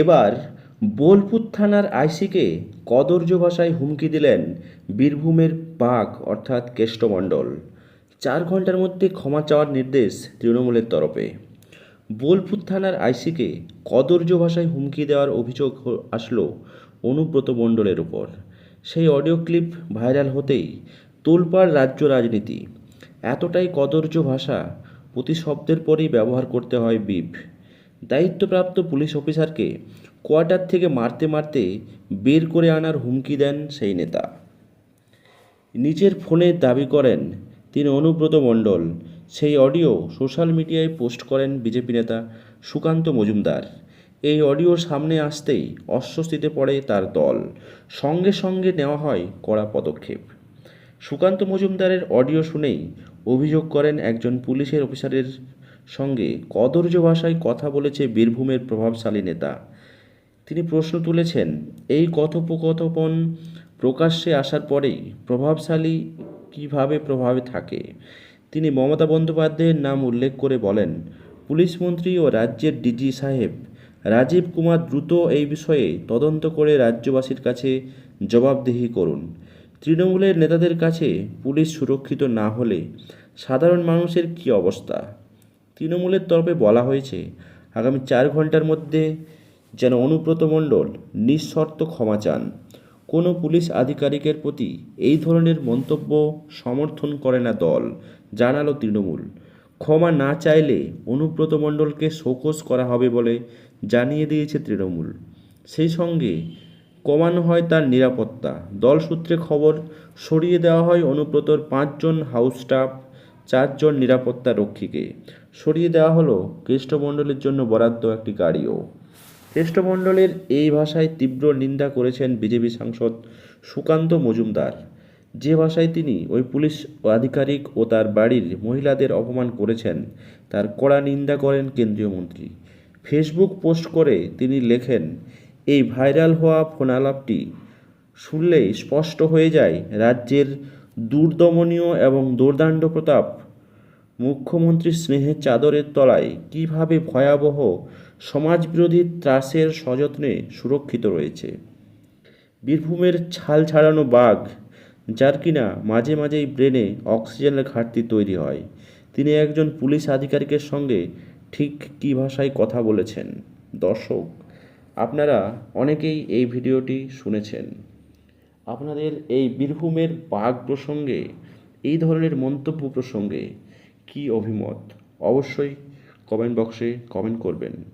এবার বোলপুর থানার আইসিকে কদর্য ভাষায় হুমকি দিলেন বীরভূমের বাঘ, অর্থাৎ কেষ্টমণ্ডল। চার ঘণ্টার মধ্যে ক্ষমা চাওয়ার নির্দেশ তৃণমূলের তরফে। বোলপুর থানার আইসিকে কদর্য ভাষায় হুমকি দেওয়ার অভিযোগ আসলো অনুব্রত মণ্ডলের উপর। সেই অডিও ক্লিপ ভাইরাল হতেই তোলপাড় রাজ্য রাজনীতি। এতটাই কদর্য ভাষা প্রতি শব্দের পরেই ব্যবহার করতে হয় বিপ। দায়িত্বপ্রাপ্ত পুলিশ অফিসারকে কোয়ার্টার থেকে মারতে মারতে বের করে আনার হুমকি দেন সেই নেতা। নিজের ফোনে দাবি করেন তিনি অনুব্রত মণ্ডল। সেই অডিও সোশ্যাল মিডিয়ায় পোস্ট করেন বিজেপি নেতা সুকান্ত মজুমদার। এই অডিও সামনে আসতেই অস্বস্তিতে পড়ে তার দল। সঙ্গে সঙ্গে নেওয়া হয় কড়া পদক্ষেপ। সুকান্ত মজুমদারের অডিও শুনেই অভিযোগ করেন একজন পুলিশের অফিসারের সঙ্গে কদর্য ভাষায় কথা বলেছে বীরভূমের প্রভাবশালী নেতা। তিনি প্রশ্ন তুলেছেন, এই কথোপকথন প্রকাশ্যে আসার পরেই প্রভাবশালী কীভাবে প্রভাবে থাকে? তিনি মমতা বন্দ্যোপাধ্যায়ের নাম উল্লেখ করে বলেন, পুলিশ মন্ত্রী ও রাজ্যের ডিজি সাহেব, রাজীব কুমার দ্রুত এই বিষয়ে তদন্ত করে রাজ্যবাসীর কাছে জবাবদিহি করুন। তৃণমূলের নেতাদের কাছে পুলিশ সুরক্ষিত না হলে সাধারণ মানুষের কী অবস্থা? তৃণমূলের তরফে বলা হয়েছে, আগামী চার ঘণ্টার মধ্যে যেন অনুব্রত মণ্ডল নিঃশর্ত ক্ষমা চান। কোনো পুলিশ আধিকারিকের প্রতি এই ধরনের মন্তব্য সমর্থন করে না দল, জানালো তৃণমূল। ক্ষমা না চাইলে অনুব্রত মণ্ডলকে শোকজ করা হবে বলে জানিয়ে দিয়েছে তৃণমূল। সেই সঙ্গে কমানো হয় তার নিরাপত্তা। দল সূত্রে খবর, সরিয়ে দেওয়া হয় অনুব্রতর পাঁচজন হাউস স্টাফ চারজন নিরাপত্তা রক্ষীকে। সরিয়ে দেওয়া হলো কৃষ্ণমণ্ডলের জন্য বরাদ্দ একটি গাড়িও। কৃষ্ণমণ্ডলের এই ভাষায় তীব্র নিন্দা করেছেন বিজেপি সাংসদ সুকান্ত মজুমদার। যে ভাষায় তিনি ওই পুলিশ আধিকারিক ও তার বাড়ির মহিলাদের অপমান করেছেন, তার কড়া নিন্দা করেন কেন্দ্রীয় মন্ত্রী। ফেসবুক পোস্ট করে তিনি লেখেন, এই ভাইরাল হওয়া ফোনালাপটি শুনলেই স্পষ্ট হয়ে যায় রাজ্যের দুর্দমনীয় এবং দুর্দান্ত প্রতাপ। মুখ্যমন্ত্রীর স্নেহের চাদরের তলায় কীভাবে ভয়াবহ সমাজবিরোধী ত্রাসের সযত্নে সুরক্ষিত রয়েছে। বীরভূমের ছাল ছাড়ানো বাঘ, যার কিনা মাঝে মাঝেই ব্রেনে অক্সিজেনের ঘাটতি তৈরি হয়। তিনি একজন পুলিশ আধিকারিকের সঙ্গে ঠিক কী ভাষায় কথা বলেছেন? দর্শক, আপনারা অনেকেই এই ভিডিওটি শুনেছেন। আপনাদের এই বীরভূমের বাঘ প্রসঙ্গে, এই ধরনের মন্তব্য প্রসঙ্গে কী অভিমত? অবশ্যই কমেন্ট বক্সে কমেন্ট করবেন।